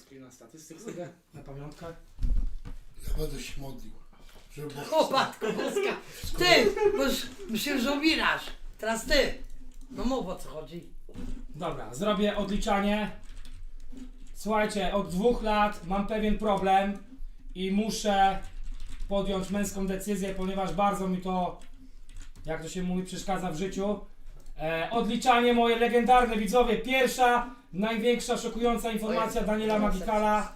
Screena statystyk sobie na pamiątkę. Ja będę się modlił, żeby Bóg O matko boska. Ty, bo już myślę, że. Teraz ty. No mów o co chodzi. Dobra, zrobię odliczanie. Słuchajcie, od dwóch lat mam pewien problem i muszę podjąć męską decyzję, ponieważ bardzo mi to, jak to się mówi, przeszkadza w życiu. E, odliczanie moje legendarne widzowie. Pierwsza, największa, szokująca informacja Daniela Magikala.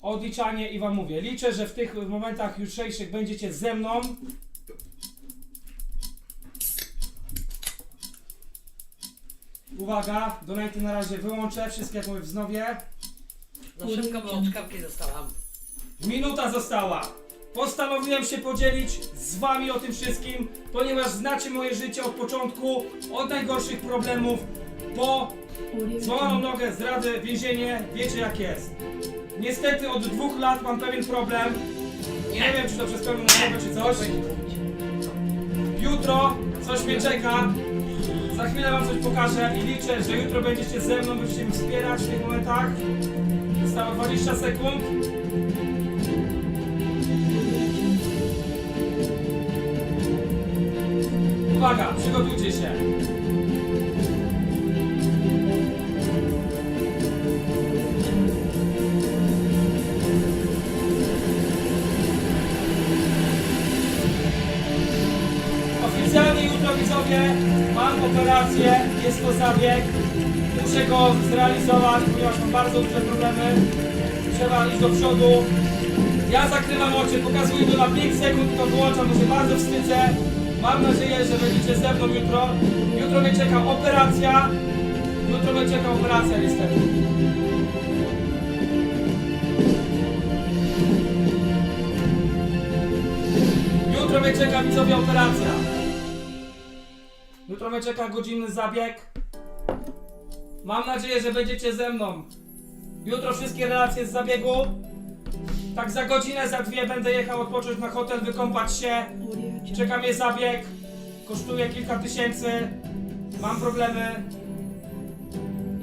Odliczanie i wam mówię, liczę, że w tych momentach jutrzejszych będziecie ze mną. Uwaga, donaty na razie wyłączę, wszystkie jak mówię wznowię. No szybko, bo czkawki dostałam. Minuta została. Postanowiłem się podzielić z wami o tym wszystkim, ponieważ znacie moje życie od początku, od najgorszych problemów, po złamaną nogę, zdradę, więzienie, wiecie jak jest. Niestety od dwóch lat mam pewien problem. Nie wiem, czy to przez pełną umowę, czy coś. Jutro coś mnie czeka. Za chwilę wam coś pokażę i liczę, że jutro będziecie ze mną, będziecie mnie wspierać w tych momentach. Zostało 20 sekund. Uwaga, przygotujcie się. Oficjalnie jutro widzowie mam operację, jest to zabieg. Muszę go zrealizować, ponieważ mam bardzo duże problemy. Trzeba iść do przodu. Ja zakrywam oczy, pokazuję to na 5 sekund i to wyłączam, bo się bardzo wstydzę. Mam nadzieję, że będziecie ze mną jutro. Jutro mnie czeka operacja. Jutro mnie czeka operacja niestety. Jutro mnie czeka widzowie operacja. Jutro mnie czeka godzinny zabieg. Mam nadzieję, że będziecie ze mną. Jutro wszystkie relacje z zabiegu. Tak za godzinę, za dwie będę jechał odpocząć na hotel, wykąpać się. Czeka mnie zabieg. Kosztuje kilka tysięcy. Mam problemy.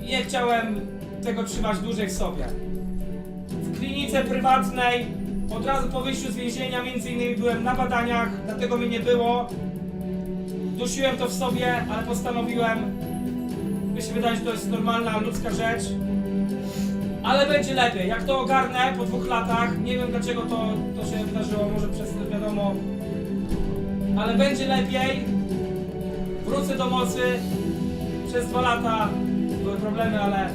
Nie chciałem tego trzymać dłużej w sobie. W klinice prywatnej od razu po wyjściu z więzienia między innymi byłem na badaniach, dlatego mnie nie było. Dusiłem to w sobie, ale postanowiłem. Mi się wydaje, że to jest normalna ludzka rzecz. Ale będzie lepiej. Jak to ogarnę po dwóch latach, nie wiem dlaczego to, to się wydarzyło, może przez wiadomo. Ale będzie lepiej. Wrócę do mocy. Przez dwa lata były problemy, ale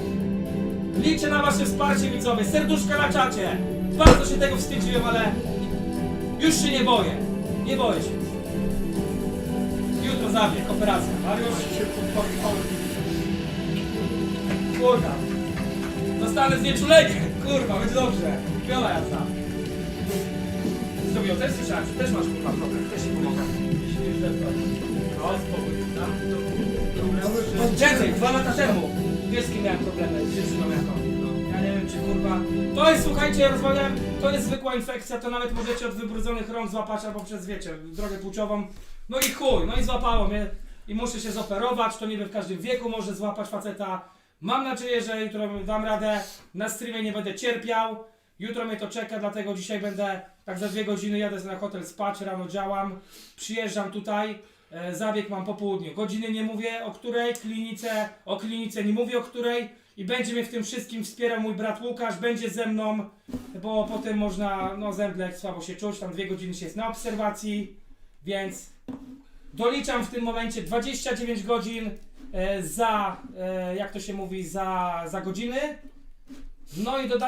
liczę na wasze wsparcie widzowie. Serduszka na czacie. Bardzo się tego wstydziłem, ale już się nie boję. Nie boję się. Jutro zabieg, operacja. Mariusz, się kurwa. Zostanę znieczulenie. Kurwa, będzie dobrze. Piola jazda. Zrobił też słyszałem, że też masz kurwa problem. Też ci pomogę. No, spokój. Nawet Więcej, dwa lata temu. Wiesz z kim miałem problemy z dziewczyną jaką. Ja nie wiem czy kurwa. To jest, słuchajcie, ja rozmawiałem, to jest zwykła infekcja, to nawet możecie od wybrudzonych rąk złapać albo przez, wiecie, drogę płciową. No i chuj, no i złapało mnie. I muszę się zoperować, to nie wiem, w każdym wieku może złapać faceta. Mam nadzieję, że jutro dam radę. Na streamie nie będę cierpiał. Jutro mnie to czeka, dlatego dzisiaj będę tak za dwie godziny jadę na hotel spać, rano działam. Przyjeżdżam tutaj. E, zabieg mam po południu. Godziny nie mówię o której, klinice, o klinice nie mówię o której. I będzie mnie w tym wszystkim wspierał mój brat Łukasz, będzie ze mną, bo potem można, no zemdleć, słabo się czuć, tam dwie godziny się jest na obserwacji, więc doliczam w tym momencie 29 godzin e, za, e, jak to się mówi, za, za godziny. No i dodaję